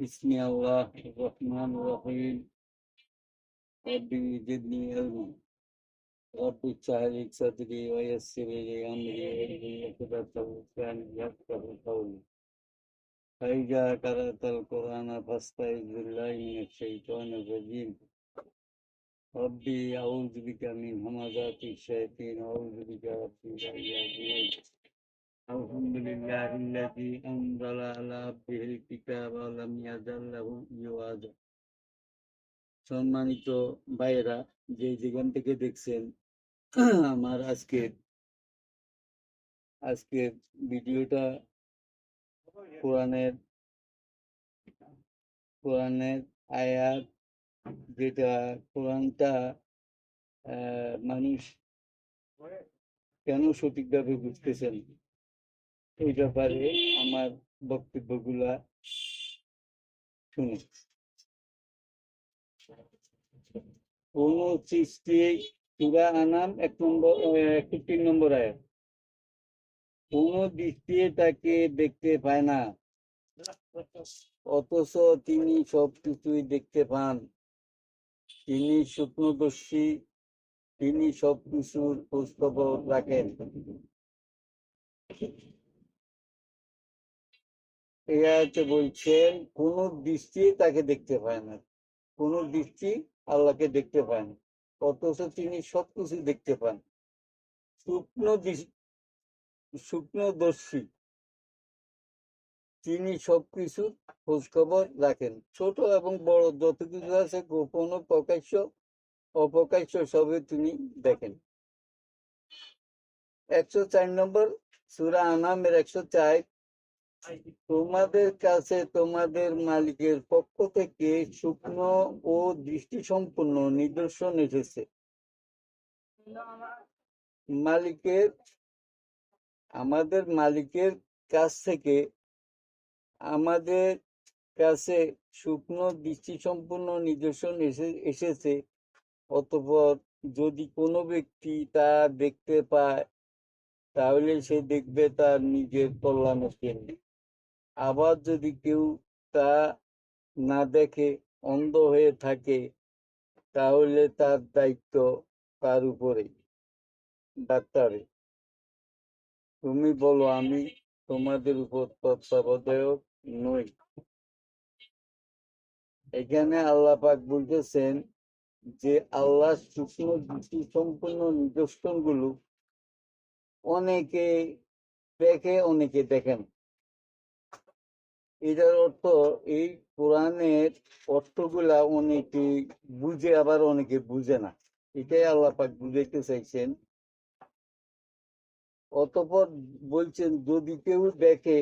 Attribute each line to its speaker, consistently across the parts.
Speaker 1: بسم الله الرحمن الرحيم رب زدني علما رب اشرح لي صدري ويسر لي امري واحلل عقدة من لساني يفقهوا قولي فإذا قرأت القرآن فاستعذ بالله من الشيطان الرجيم ربي أعوذ بك من همزات الشياطين وأعوذ بك ربي أن يحضرون الحمد لله الذي أنزل على عبده الكتاب ولم يجعل له عوجا সম্মানিত ভাইয়েরা যে যেখান থেকে দেখছেন আমার আজকের আজকের ভিডিওটা কোরআনের কোরআনের আয়াত যেটা কোরআনটা আহ, মানুষ কেন সঠিকভাবে বুঝতেছেন এই ব্যাপারে আমার বক্তব্যগুলা শুনুন। সৃষ্টি সুরা আনাম এক নম্বর একষট্টি নম্বর আয়াত। কোন দৃষ্টি তাকে দেখতে পায় না, অথচ তিনি সব কিছুই দেখতে পান। তিনি শুকনোদর্শী তিনি সব কিছুর খোঁজ খবর রাখেন। আয়াতে বলছেন কোন দৃষ্টি তাকে দেখতে পায় না। কোন দৃষ্টি আল্লাহকে দেখতে পায় না। অথচ তিনি সবকিছু দেখতে পান। শুকনো শুকনোদর্শী। তিনি সবকিছু খোঁজ খবর রাখেন। ছোট এবং বড় যত কিছু আছে, গোপন প্রকাশ্য, অপ্রকাশ্য সবে তিনি দেখেন। একশো চার নম্বর সুরা আনামের একশো চার তোমাদের কাছে তোমাদের মালিকের পক্ষ থেকে শুকনো ও দৃষ্টি সম্পন্ন নিদর্শন এসেছে। মালিকের, আমাদের মালিকের কাছ থেকে, আমাদের কাছে শুকনো দৃষ্টি সম্পূর্ণ নিদর্শন এসে, এসেছে। অতপর যদি কোনো ব্যক্তি তা দেখতে পায়, তাহলে সে দেখবে তার নিজের কল্যাণের জন্য। আবার যদি কেউ তা না দেখে অন্ধ হয়ে থাকে, তাহলে তার দায়িত্ব তার উপরে ডাক্তারে, তুমি বলো, আমি তোমাদের উপর তত্ত্বাবধায়ক নই। এখানে আল্লাহ পাক বলতেছেন যে, আল্লাহ সূক্ষ্ম দৃষ্টি সম্পূর্ণ নিদর্শনগুলো অনেকে দেখে, অনেকে দেখেন এটার অর্থ এই কোরআনের অর্থগুলা অনেকে বুঝে, আবার অনেকে বুঝে না। এটাই আল্লাহ পাক বুঝাইতে চাইছেন। অতপর বলছেন, যদি কেউ দেখে,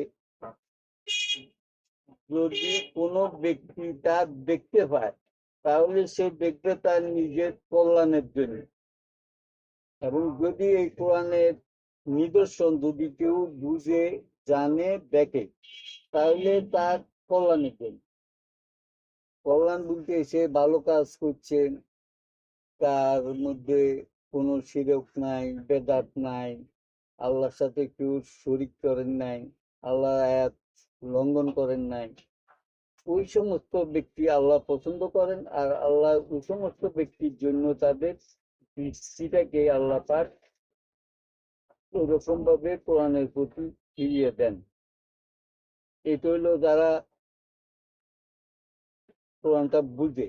Speaker 1: যদি কোনো ব্যক্তি তা দেখতে পায়, তাহলে সে দেখবে তার নিজের কল্যাণের জন্য। এবং যদি এই কোরআনের নিদর্শন যদি কেউ বুঝে জানে দেখে। তাহলে তার কল্যাণের জন্য কল্যাণ বলতে সে ভালো কাজ করছে, তার মধ্যে কোনো শিরক নাই, বেদাত নাই, আল্লাহর সাথে কেউ শরিক করেন নাই, আল্লাহ আয়াত লঙ্ঘন করেন নাই। ওই সমস্ত ব্যক্তি আল্লাহ পছন্দ করেন আর আল্লাহ ওই সমস্ত ব্যক্তির জন্য তাদের দৃষ্টিটাকে আল্লাহ পাক ওরকম ভাবে কোরআনের প্রতি ফিরিয়ে দেন। এটা হইল যারা কোরআনটা বুঝে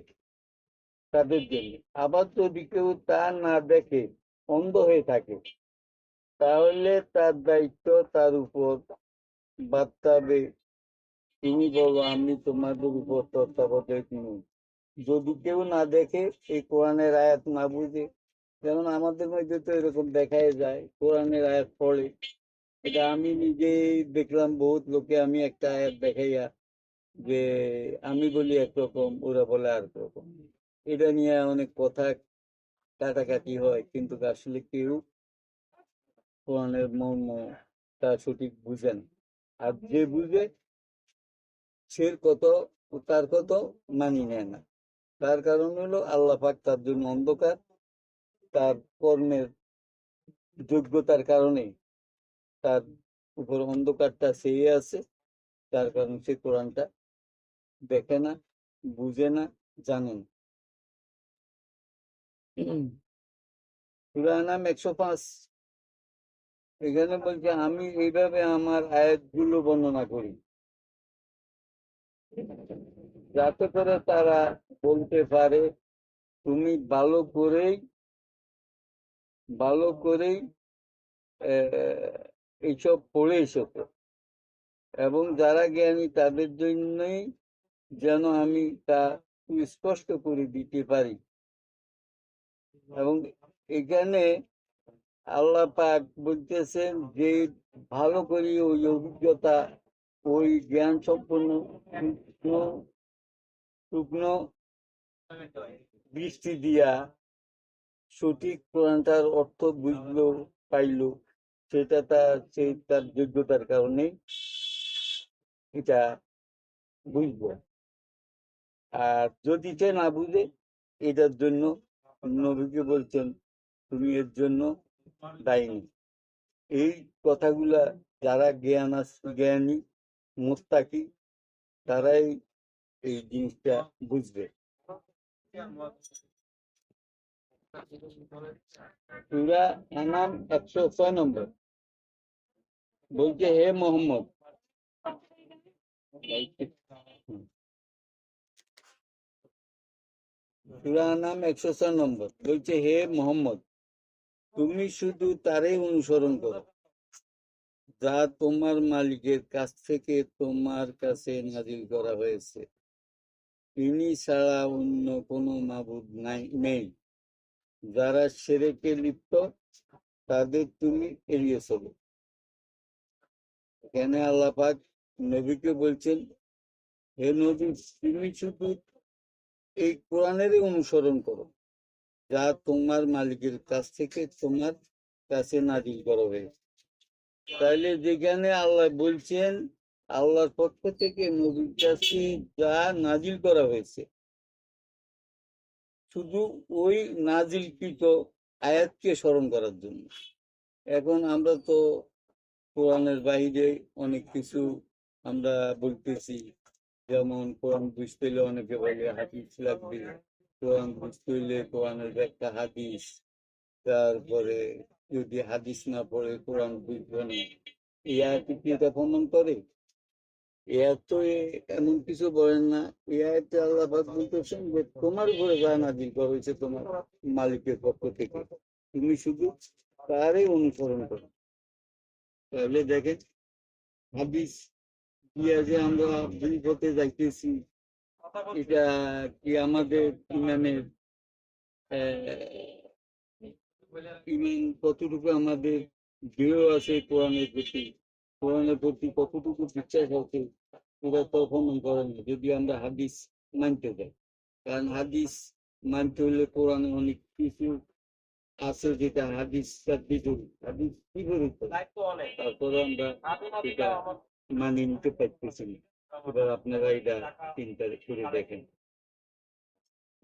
Speaker 1: তাদের জন্য। আবার যদি কেউ তা না দেখে, অন্ধ হয়ে থাকে, তাহলে তার দায়িত্ব তার উপর বার্তাবে তুমি বলো, আমি তোমাদের উপর তত্ত্বাবধায়ক নই। যদি কেউ না দেখে, এই কোরআনের আয়াত না বুঝে, যেমন আমাদের মধ্যে তো এরকম দেখাই যায়, কোরআনের আয়াত পড়ে। এটা আমি নিজেই দেখলাম বহুত লোকে আমি একটা আয়াত দেখাইয়া যে আমি বলি একরকম, ওরা বলে আর রকম এটা নিয়ে অনেক কথা কাটাকাটি হয়, কিন্তু আসলে কেউ কোরআনের মর্ম তা সঠিক বুঝেন আর যে বুঝে, সে কত, তার কত মানি নেয় না। তার কারণ হলো আল্লাহ পাক তার জন্য অন্ধকার, তার কর্মের যোগ্যতার কারণে তার উপর অন্ধকারটা চেয়ে আছে তার কারণে সে কোরআনটা দেখে না, বুঝে না, জানে না। নাম একশো পাঁচ। এখানে বলছে, আমি এইভাবে আমার বর্ণনা করি। যাতে করে তারা বলতে পারে, তুমি ভালো করেই ভালো করেই এইসব পড়ে এসেছ। এবং যারা জ্ঞানী তাদের জন্যই যেন আমি তা স্পষ্ট করে দিতে পারি। এবং এখানে আল্লাহ পাক বলতেছেন যে, ভালো করে ওই অভিজ্ঞতা, ওই জ্ঞান সম্পন্ন শুকনো শুকনো দৃষ্টি দিয়া সঠিক কোরআনটার অর্থ বুঝলো, পাইলো। সেটা তার সেই তার যোগ্যতার কারণে এটা বুঝব। আর যদি সে না বুঝে, এটার জন্য নবীকে বলছেন, তুমি এর জন্য দায়ী এই কথাগুলা যারা জ্ঞান জ্ঞানী মোস্তাকি তারাই এই জিনিসটা বুঝবে। আনাম একশো ছয় নম্বর। বলছে, হে মোহাম্মদ। নাম একশো ছয় নম্বর। বলছে, হে মোহাম্মদ, তুমি শুধু তারই অনুসরণ করো, যা তোমার মালিকের কাছ থেকে তোমার কাছে নাজিল করা হয়েছে। তিনি ছাড়া অন্য কোনো মাবুদ নাই, নেই। যারা সেরেকে লিপ্ত, তাদের তুমি এড়িয়ে চলো। এখানে আল্লাহ পাক নবীকে বলছেন, হে নবী, তুমি শুধু এই কোরআনেরই অনুসরণ করো, যা তোমার মালিকের কাছ থেকে তোমার কাছে নাজিল করা হয়েছে। তাহলে যেখানে আল্লাহ বলছেন, আল্লাহর পক্ষ থেকে নবীর কাছে যা নাজিল করা হয়েছে শুধু ওই নাজিলকৃত আয়াতকে স্মরণ করার জন্য। এখন আমরা তো কোরআনের বাইরে অনেক কিছু আমরা বলতেছি। যেমন কোরআন বুঝতে হলে অনেকে বলে হাদিস লাগবে। কোরআন বুঝতে হলে কোরআনের ব্যাখ্যা হাদিস। তারপরে যদি হাদিস না পড়ে কোরআন বুঝবে না। এই আয়াতে কি এটা প্রমাণ করে? এত এমন কিছু বলেন না। এই আয়াতে আল্লাহ বলতেছেন যে, তোমার উপরে নাজিল করা হয়েছে তোমার মালিকের পক্ষ থেকে, তুমি শুধু তারই অনুসরণ করো। তাহলে দেখেন, হাদিস দিয়া যে আমরা ভুল পথে যাইতেছি, এটা কি আমাদের ইমানের ইমান কতটুকু আমাদের দৃঢ় আছে কোরআনের প্রতি? কোরআনের প্রতি কতটুকু বিশ্বাস আছে এটা তখন করে না যদি আমরা হাদিস মানতে যাই কারণ হাদিস মানতে হলে কোরআনে অনেক কিছু আছে যেটা হাদিস বিপরীত হাদিস বিপরীত তারপরে আমরা এটা মানে নিতে পারতেছি না এবার আপনারা এটা চিন্তা করে দেখেন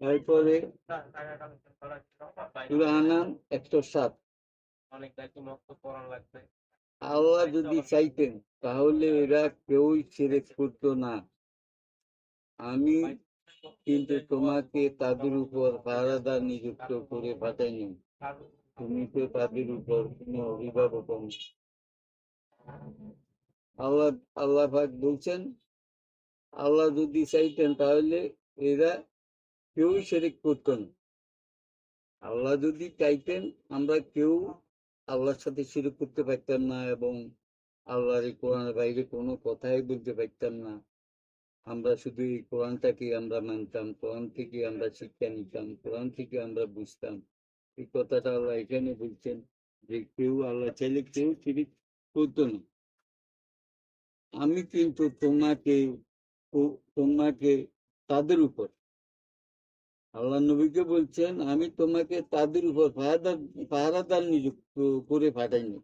Speaker 1: তারপরে একশো সাত
Speaker 2: অনেক দায়িত্ব মুক্ত করা লাগবে
Speaker 1: আল্লাহ যদি চাইতেন তাহলে এরা কেউই ছেড়ে করতো না। আমি কিন্তু তোমাকে তাদের উপর পাহারাদার নিযুক্ত করে পাঠাইনি। তুমি তো তাদের উপর কোনো অভিভাবক আল্লাহ আল্লাহ পাক বলছেন আল্লাহ যদি চাইতেন তাহলে এরা কেউই সেরেক করতো না। আল্লাহ যদি চাইতেন আমরা কেউ আল্লাহর সাথে শিরক করতে পারতাম না এবং আল্লাহর এই কোরআনের বাইরে কোনো কথাই বলতে পারতাম না। আমরা শুধু এই কোরআনটাকে আমরা মানতাম, কোরআন থেকে আমরা শিক্ষা নিতাম, কোরআন থেকে আমরা বুঝতাম। এই কথাটা আল্লাহ এখানে বলছেন যে কেউ আল্লাহ চাইলে কেউ শিরিক করতো না। আমি কিন্তু তোমাকে তোমাকে তাদের উপর আল্লাহ নবীকে বলছেন, আমি তোমাকে তাদের উপর পাহারাদার পাহারাদার নিযুক্ত করে পাঠাইনি।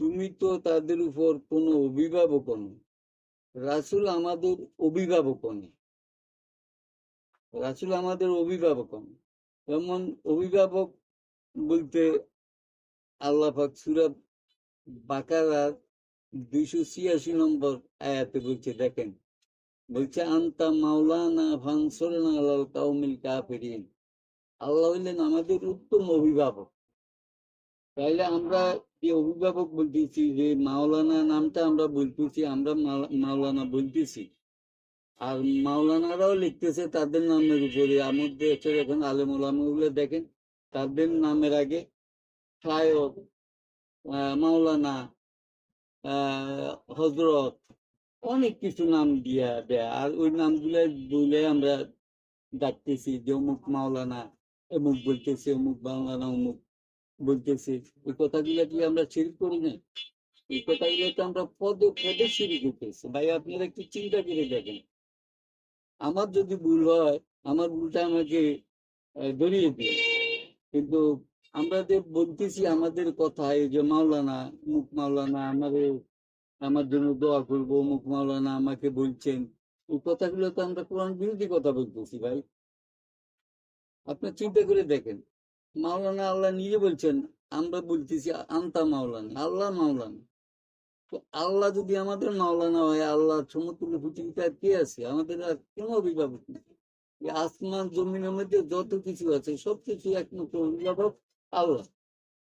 Speaker 1: তুমি তো তাদের উপর কোনো অভিভাবক নও। রাসুল আমাদের অভিভাবক নয়। রাসুল আমাদের অভিভাবক নয়। যেমন অভিভাবক বলতে আল্লাহ সুরা বাকারার দুইশো ছিয়াশি নম্বর আয়াতে বলছে, দেখেন বলছে আন্তা মাওলানা ফানসুরনা আলাল কাউমিল কাফিরিন। আল্লাহ হইলেন আমাদের উত্তম অভিভাবক। তাইলে আমরা যে অভিভাবক বলতেছি যে মাওলানা নামটা আমরা বলতেছি আমরা মাওলা- মাওলানা বলতেছি। আর মাওলানারাও লিখতেছে তাদের নামের উপরে। আমাদের এখন আলেম ওলামাগুলো দেখেন তাদের নামের আগে আহ, মাওলানা হজরত অনেক কিছু নাম দিয়া দেয়। আর ওই নামগুলো বলে আমরা ডাকতেছি, যে অমুক মাওলানা, অমুক বলতেছে, অমুক মাওলানা অমুক বলতেছে। এই কথাগুলো কি আমরা ছেড়ে করি না এই কথাগুলো তো আমরা পদে পদে সিঁড়ি করতেছি ভাই, আপনারা একটু চিন্তা করে দেখেন। আমার যদি ভুল হয়, আমার ভুলটা আমাকে ধরিয়ে দিন। কিন্তু আমরা যে বলতেছি আমাদের কথা, এই যে মাওলানা মুখ মাওলানা, আমাদের আমার জন্য দোয়া করব, অমুক মাওলানা আমাকে বলছেন। এই কথাগুলো তো আমরা কোরআন বিরোধী কথা বলতেছি ভাই। আপনি চিন্তা করে দেখেন, মাওলানা আল্লাহ নিজে বলছেন, আমরা বলতেছি আন্তা মাওলানা, আল্লাহ মাওলানা। তো আল্লাহ যদি আমাদের মাওলানা হয়, আল্লাহ সমতুল্য পৃথিবীতে আর কে আছে? আমাদের আর কোনো অভিভাবক নেই। আসমান, জমিনের মধ্যে যত কিছু আছে সবকিছু একমাত্র অভিভাবক আল্লাহ।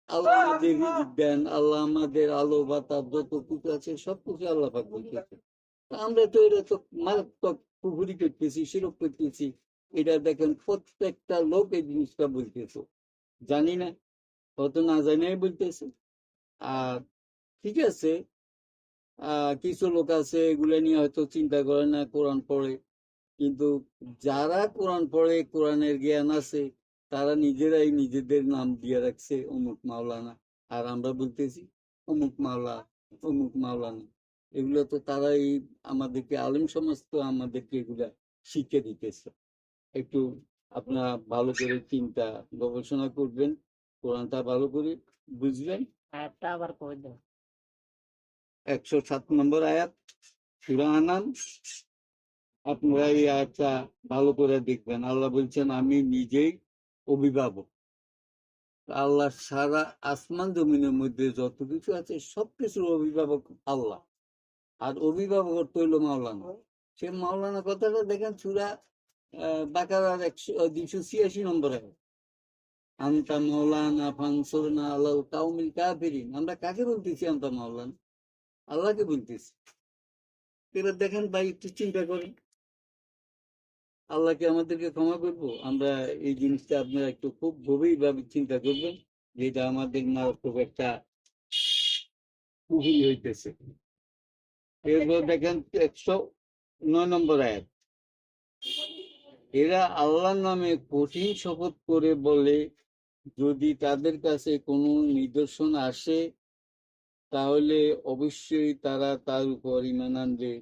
Speaker 1: আল্লাহ আমাদের রিজিক দেন আল্লাহ আমাদের আলো বাতাস যত কিছু আছে সবকিছু আল্লাহ পাক বলতেছে আমরা তো এটা তো মারাত্মক পুকুরি করতেছি শিরক করতেছি। এটা দেখেন প্রত্যেকটা লোক এই জিনিসটা বলতেছে জানি না কত না জানাই বলতেছে। আর ঠিক আছে আহ কিছু লোক আছে এগুলো নিয়ে হয়তো চিন্তা করে না কোরআন পড়ে। কিন্তু যারা কোরআন পড়ে কোরআনের জ্ঞান আছে তারা নিজেরাই নিজেদের নাম দিয়ে রাখছে অমুক মাওলানা। আর আমরা বলতেছি অমুক মাওলা অমুক মাওলানা। এগুলো তো তারাই আমাদেরকে আলেম সমাজ তো আমাদেরকে এগুলা শিখে দিতেছে। একটু আপনারা ভালো করে চিন্তা গবেষণা করবেন কোরআনটা ভালো করে বুঝবেন।
Speaker 3: আয়াতটা আবার কই দাও
Speaker 1: একশো সাত নম্বর আয়াত সুরা আনাম। আপনারা এই আয়াতটা ভালো করে দেখবেন। আল্লাহ বলছেন আমি নিজেই অভিভাবক। আল্লাহ সারা আসমান জমিনের মধ্যে যত কিছু আছে, সবকিছুর অভিভাবক আল্লাহ। আর অভিভাবক হইল মাওলানা। সে মাওলানা কথাটা দেখেন সুরা বাকারার একশো দুইশো ছিয়াশি নম্বর। আন্তা মাওলানা ফানসুরনা আল্লাহ কাউমিল কাফিরিন। আমরা কাকে বলতেছি আন্তা মাওলানা? আল্লাহকে বলতেছি। এবার দেখেন ভাই, একটু চিন্তা করেন। আল্লাহকে আমাদেরকে ক্ষমা করব। আমরা এই জিনিসটা আপনারা একটু খুব গভীর ভাবে চিন্তা করবেন যে এটা আমাদের মারাত্মক একটা হইতেছে। এরপর দেখেন একশো নয় নম্বর আয়াত। এরা আল্লাহর নামে কঠিন শপথ করে বলে, যদি তাদের কাছে কোনো নিদর্শন আসে, তাহলে অবশ্যই তারা তার উপর ইমান আনবে।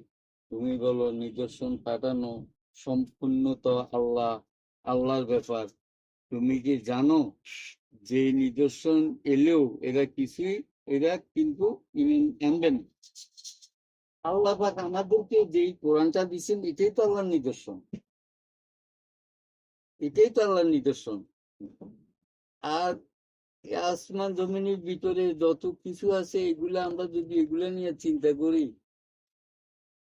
Speaker 1: তুমি বলো, নিদর্শন পাঠানো সম্পূর্ণ আল্লাহ, আল্লাহর ব্যাপার। তুমি কি জানো যে নিদর্শন এলেও এরা কিছুই, এরা কিন্তু ইমান আনবে না। আল্লাহ পাক আমাদেরকে যেই কোরআনটা দিচ্ছেন এটাই তো আল্লাহর নিদর্শন। এটাই তো আল্লাহর নিদর্শন। আর আসমান জমিনের ভিতরে যত কিছু আছে, এগুলা আমরা যদি এগুলা নিয়ে চিন্তা করি,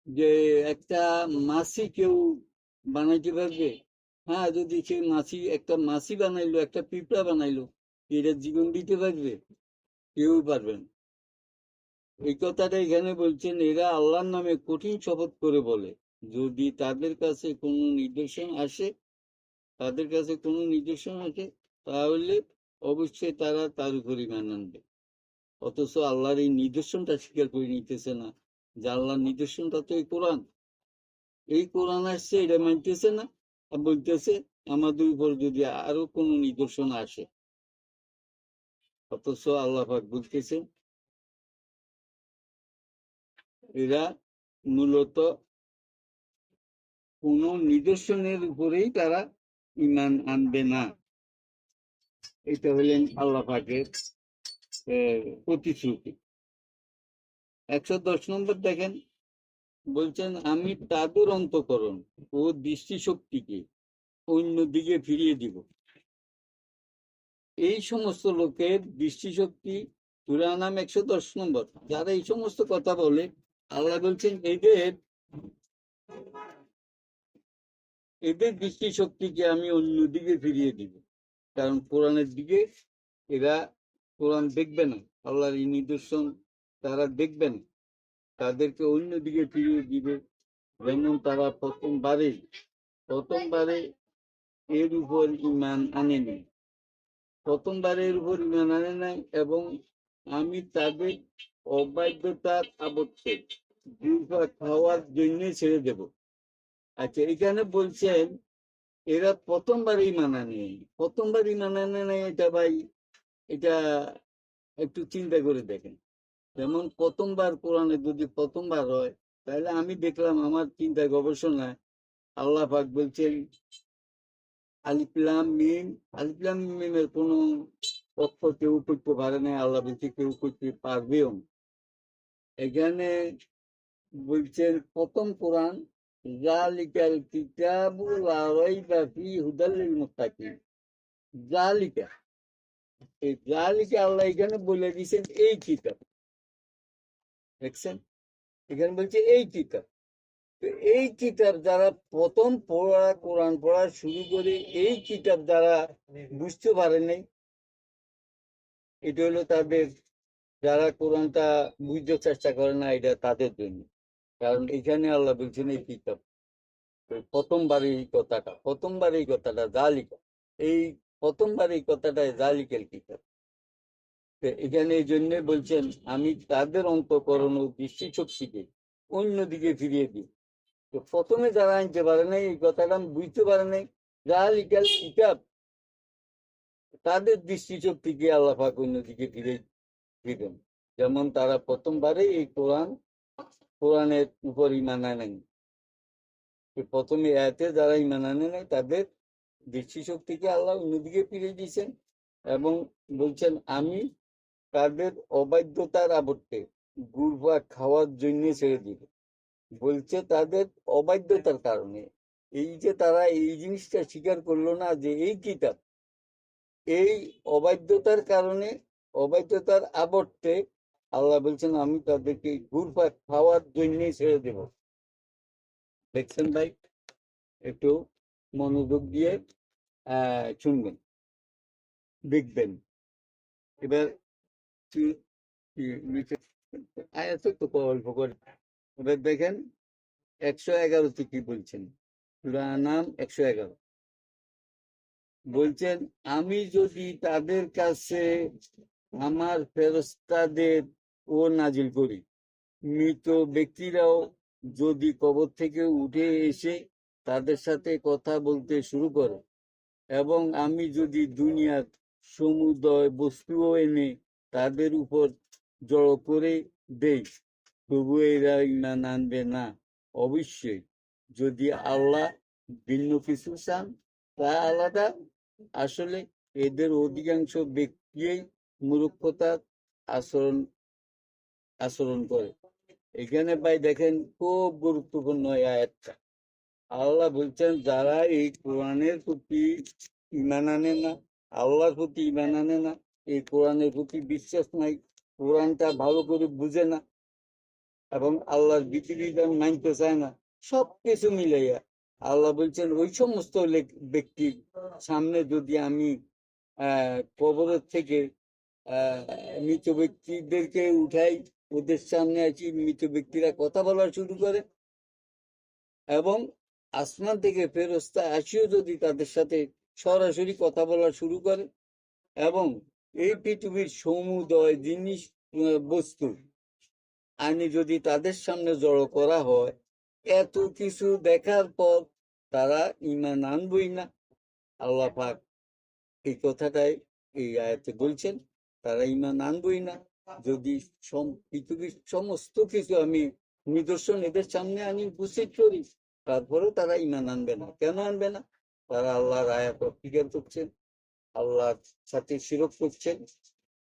Speaker 1: যে একটা মাছি কেউ বানাইতে পারবে? হ্যাঁ যদি সে মাছি একটা মাছি বানাইলো একটা পিঁপড়া বানাইলো এটা জীবন দিতে পারবে? কেউ পারবে না। এই কথাটা এখানে বলছেন এরা আল্লাহর নামে কঠিন শপথ করে বলে। যদি তাদের কাছে কোনো নির্দেশন আসে তাদের কাছে কোনো নির্দেশন আসে তাহলে অবশ্যই তারা তার উপর ইমান আনবে। অথচ আল্লাহর এই নিদর্শনটা স্বীকার করে নিতেছে না। যে আল্লাহর নিদর্শনটা তো এই কোরআন। এই কোরআন আসছে এটা মানতেছে না। বলতেছে আমাদের উপর যদি আরও কোনো নিদর্শন আসে। অথচ আল্লাহ পাক বলতেছে এরা মূলত কোন নিদর্শনের উপরেই তারা ইমান আনবে না। এটা হলেন আল্লাহ পাকের আহ, প্রতিশ্রুতি। একশো দশ নম্বর দেখেন বলছেন, আমি তাদের অন্তকরণ ও দৃষ্টিশক্তিকে অন্যদিকে ফিরিয়ে দিব। এই সমস্ত লোকের দৃষ্টিশক্তি সুরা নাম একশো দশ নম্বর। যারা এই সমস্ত কথা বলে, আল্লাহ বলছেন, এদের এদের দৃষ্টিশক্তিকে আমি অন্যদিকে ফিরিয়ে দিব। কারণ কোরআনের দিকে এরা কোরআন দেখবে না, আল্লাহর এই নিদর্শন তারা দেখবে না। তাদেরকে অন্যদিকে ফিরিয়ে দিবে। যেমন তারা প্রথমবারে প্রথমবারে এর উপর ইমান আনে আনেনি প্রথমবারে এর উপর ইমান আনে নাই এবং আমি তাদের অবাধ্যতার আবদ্ধে খাওয়ার জন্য ছেড়ে দেব। আচ্ছা এখানে বলছেন, এরা প্রথমবার ইমান আনে প্রথমবার ইমান আনে নাই এটা ভাই, এটা একটু চিন্তা করে দেখেন। যেমন প্রথমবার কোরআনে যদি প্রথমবার হয়, তাহলে আমি দেখলাম আমার চিন্তায় গবেষণায় আল্লাহ পাক বলছেন আলিপ্লাম মিম আলিপ্লাম মিমের কোন তথ্য কেউ করতে পারে না আল্লাহ বলছে কেউ করতে পারবেও। এখানে বলছেন, প্রথম কোরআন জালিকাল কিতাবু লা রাইবা ফি হুদাল লিল মুত্তাকিন জালিকা এই জালিকা আল্লাহ এখানে বলে দিয়েছেন, এই কিতাব দেখছেন? এখানে বলছে এই তো এই কিতাব যারা প্রথম পড়া, কোরআন পড়া শুরু করে এই কিতাব যারা বুঝতে পারে নাই, এটা হলো তাদের, যারা কোরআনটা বুঝতে চেষ্টা করে না, এটা তাদের জন্য। কারণ এখানে আল্লাহ বলছেন এই কিতাব প্রথমবার এই কথাটা, প্রথমবার এই কথাটা, জালিকা। এই প্রথমবার এই কথাটা জালিকের কিতাব এখানে এই জন্য বলছেন, আমি তাদের অন্তকরণ ও দৃষ্টিশক্তিকে অন্যদিকে ফিরিয়ে দিই। তো প্রথমে যারা আনতে পারে নাই, এই কথাটা আমি বুঝতে পারে নাই। জালিকাল কিতাব, তাদের দৃষ্টিশক্তিকে আল্লাহ পাক অন্যদিকে ফিরে দিবেন। যেমন তারা প্রথমবারে এই কোরআন, কোরআনের উপর ইমান আনেন প্রথমে এতে যারা ইমান আনে নাই, তাদের দৃষ্টি দৃষ্টিশক্তিকে আল্লাহ অন্যদিকে ফিরে দিয়েছেন এবং বলছেন, আমি তাদের অবাধ্যতার আবর্তে গুড়বা খাওয়ার জন্য ছেড়ে দিব। বলছে তাদের অবাধ্যতার কারণে। এই যে তারা এই জিনিসটা স্বীকার করল না যে এই কিতাব এই অবাধ্যতার কারণে, অবাধ্যতার আবর্তে আল্লাহ বলছেন, আমি তাদেরকে গুড়বা খাওয়ার জন্য ছেড়ে দেব। দেখছেন ভাই? একটু মনোযোগ দিয়ে শুনবেন, দেখবেন। এবার আয়াত তো অল্প করে এবার দেখেন একশো এগারোতে কি বলছেন নাম একশো এগারো বলছেন আমি যদি তাদের কাছে আমার ফেরস্তাদের ও নাজিল করি মৃত ব্যক্তিরাও যদি কবর থেকে উঠে এসে তাদের সাথে কথা বলতে শুরু করে। এবং আমি যদি দুনিয়ার সমুদয় বস্তুও এনে তাদের উপর জড়ো করে দেই। তবু এরা ইমান আনবে না। অবশ্যই যদি আল্লাহ ভিন্ন কিছু চান, তা আলাদা। আসলে এদের অধিকাংশ ব্যক্তিই মূর্খতার আচরণ আচরণ করে। এখানে ভাই দেখেন, খুব গুরুত্বপূর্ণ আয়াতটা। আল্লাহ বলছেন, যারা এই কোরআনের প্রতি ইমান আনে না, আল্লাহর প্রতি ইমান আনে না এই কোরআনের প্রতি বিশ্বাস নাই, কোরআনটা ভালো করে বুঝে না এবং আল্লাহর বিধিবিধান মানতে চায় না সব কিছু মিলাইয়া আল্লাহ বলছেন, ওই সমস্ত ব্যক্তির সামনে যদি আমি কবরের থেকে মৃত ব্যক্তিদেরকে উঠাই, ওদের সামনে আছি, মৃত ব্যক্তিরা কথা বলা শুরু করে এবং আসমান থেকে ফেরস্তা আসিও যদি তাদের সাথে সরাসরি কথা বলা শুরু করে এবং এই পৃথিবীর সমুদয় জিনিস বস্তু। আইনি যদি তাদের সামনে জড়ো করা হয়, এত কিছু দেখার পর তারা ইমান আনবই না। আল্লাহ পাক এই কথাটাই এই আয়াতে বলছেন, তারা ইমান আনবই না। যদি পৃথিবীর সমস্ত কিছু আমি নিদর্শন এদের সামনে আমি উপস্থিত করি, তারপরেও তারা ইমান আনবে না। কেন আনবে না? তারা আল্লাহর আয়াত অস্বীকার করছেন। আল্লাহর সাথে শিরক করছেন।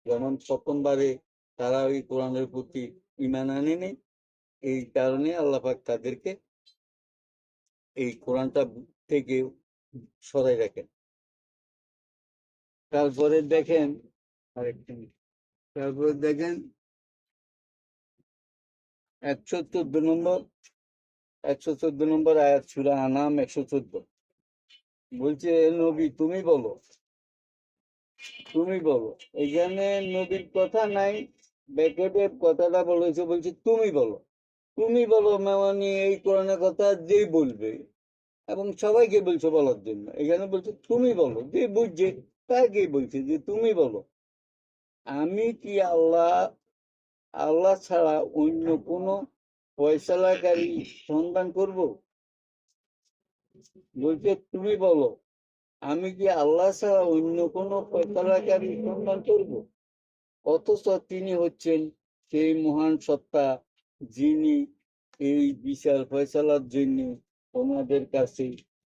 Speaker 1: যেমন প্রথমবারে তারা ওই কোরআনের প্রতি ইমান আনেনি, এই কারণে আল্লাহ পাক তাদেরকে এই কোরআনটা থেকে সরাই রাখেন। তারপরে দেখেন, আরেকটা তারপরে দেখেন, একশো চোদ্দ নম্বর, একশো চোদ্দ নম্বর আয়াত সুরা আনাম একশো চোদ্দ। বলছে নবী, তুমি বলো তুমি বলো। এখানে নবীর কথা নাই ব্যাকেটের কথাটা বলেছে, বলছে তুমি বলো। তুমি বলো মানে এই কোরআনের কথা যে বলবে, এবং সবাইকে বলছো বলার জন্য। এখানে বলছে তুমি বলো, যে বুঝছে তাকে বলছে যে তুমি বলো। আমি কি আল্লাহ আল্লাহ ছাড়া অন্য কোনো ফয়সালাকারী সন্ধান করব? বলছে তুমি বলো। আমি কি আল্লাহ ছাড়া অন্য কোনো ফয়সালাকারী সন্ধান করব? অথচ তিনি হচ্ছেন সেই মহান সত্তা যিনি এই বিচার ফয়সালার জন্য তোমাদের কাছে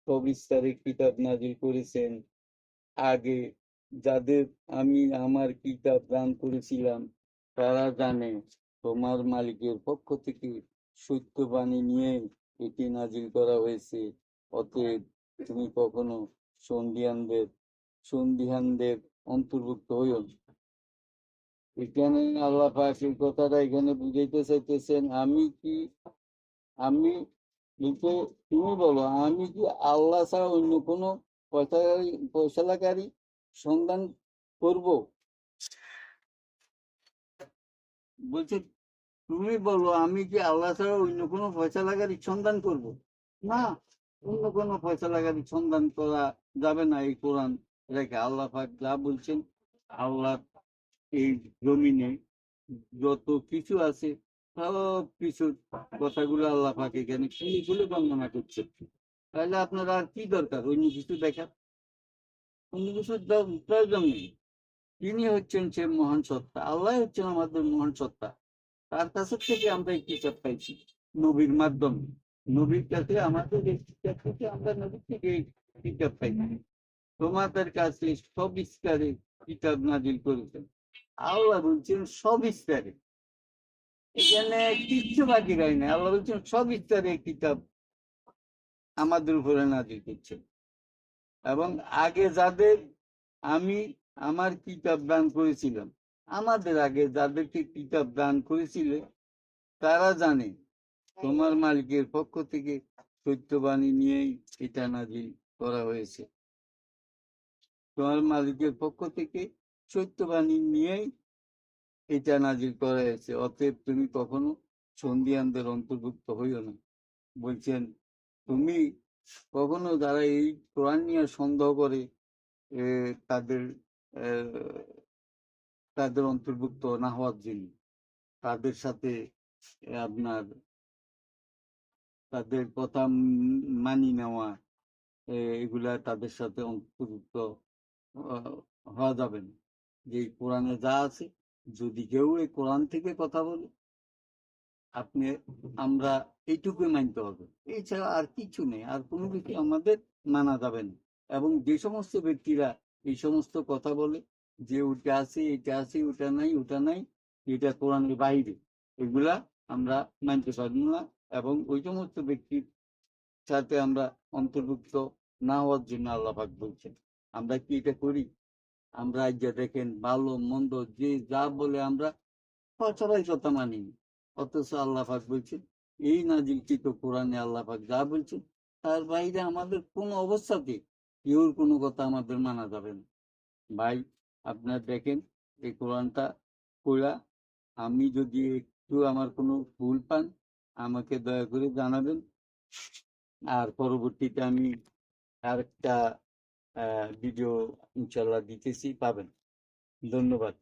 Speaker 1: সবিস্তারে কিতাব নাজিল করেছেন। আগে যাদের আমি আমার কিতাব দান করেছিলাম, তারা জানে তোমার মালিকের পক্ষ থেকে সত্যবাণী নিয়ে এটি নাজিল করা হয়েছে। অতএব তুমি কখনো সন্ধিয়ানদের সন্ধিহানদের অন্তর্ভুক্ত হইও না। এখানে আল্লাহ এই কথাটা এখানে বুঝাইতে চাইতেছেন, আমি কি, আমি কিন্তু তুমি বলো, আমি কি আল্লাহ ছাড়া অন্য কোনো পয়সাকারী, পয়সালাকারী সন্ধান করব? বলছে, তুমি বলো, আমি কি আল্লাহ ছাড়া অন্য কোনো ফয়সালাকারী সন্ধান করব? না। অন্য কোনো ফয়সালাকারী সন্ধান করা যাবে না এই কোরআন রেখে। আল্লাহ যা বলছেন আল্লাহ এই জমিনে যত কিছু আছে, সব কিছুর কথাগুলো আল্লাহ পাক এখানে খুলে বর্ণনা করছে তাহলে আপনারা আর কি দরকার? অন্য কিছু দেখার? অন্য কিছুর প্রয়োজন নেই। তিনি হচ্ছেন সে মহান সত্তা। আল্লাহ হচ্ছেন আমাদের মহান সত্তা। তার কাছে থেকে আমরা এই কিতাব পাইছি, নবীর মাধ্যমে। নবীর কাছে আমাদের এই কিতাব থেকে আমরা নবীর থেকে এই কিতাব পাইছি তোমাদের কাছে সবিস্তারে কিতাব নাজিল করেছেন। আল্লাহ বলছেন সবিস্তারে এখানে কিচ্ছু বাকি রায় না আল্লাহ বলছেন সবিস্তারে কিতাব আমাদের উপরে নাজিল করছেন। এবং আগে যাদের আমি আমার কিতাব দান করেছিলাম আমাদের আগে যাদেরকে কিতাব দান করেছিলে তারা জানে তোমার মালিকের পক্ষ থেকে সত্যবাণী নিয়েই এটা নাজিল করা হয়েছে। তোমার মালিকের পক্ষ থেকে সত্যবাণী নিয়েই এটা নাজিল করা হয়েছে। অতএব তুমি কখনো সন্ধিয়ানদের অন্তর্ভুক্ত হইও না। বলছেন, তুমি কখনো যারা এই কোরআন নিয়ে সন্দেহ করে তাদের তাদের অন্তর্ভুক্ত না হওয়ার জন্য। তাদের সাথে আপনার তাদের কথা মানি নেওয়া এগুলা তাদের সাথে অন্তর্ভুক্ত হওয়া যাবে না। যে কোরআনে যা আছে, যদি কেউ এই কোরআন থেকে কথা বলে, আপনি, আমরা এইটুকু মানতে হবে। এছাড়া আর কিছু নেই, আর কোনো কিছু আমাদের মানা যাবে না। এবং যে সমস্ত ব্যক্তিরা এই সমস্ত কথা বলে, যে ওটা আছে এটা আছে ওটা নাই ওটা নাই, এটা কোরআনের বাইরে, এগুলা আমরা মানতে পারব না। এবং ওই সমস্ত ব্যক্তির সাথে আমরা অন্তর্ভুক্ত না হওয়ার জন্য আল্লাহ পাক বলছেন, আমরা কি এটা করি? আমরা যা দেখেন ভালো, মন্দ, যে যা বলে আমরা সবাই কথা মানি অথচ আল্লাহ পাক বলছেন, এই না নাজিলকৃত কোরআনে আল্লাহ পাক যা বলছেন, তার বাইরে আমাদের কোনো অবস্থাতে কেউর কোনো কথা আমাদের মানা যাবে না। ভাই, আপনার দেখেন এই কোরআনটা পড়া, আমি যদি একটু আমার কোনো ভুল পান আমাকে দয়া করে জানাবেন। আর পরবর্তীতে আমি আরেকটা ভিডিও ইনশাল্লাহ দিতেছি পাবেন। ধন্যবাদ।